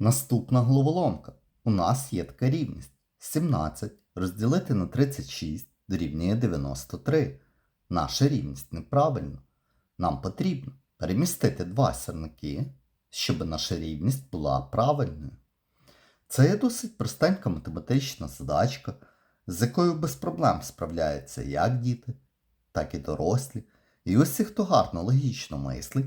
Наступна головоломка. У нас є така рівність. 17 розділити на 36 дорівнює 93. Наша рівність неправильна. Нам потрібно перемістити два сірники, щоб наша рівність була правильною. Це є досить простенька математична задачка, з якою без проблем справляються як діти, так і дорослі. І усі, хто гарно логічно мислить,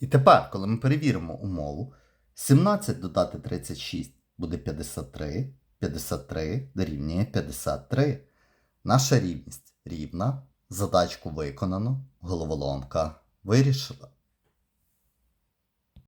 І тепер, коли ми перевіримо умову, 17 додати 36 буде 53, 53 дорівнює 53. Наша рівність рівна, задачку виконано, головоломка вирішила.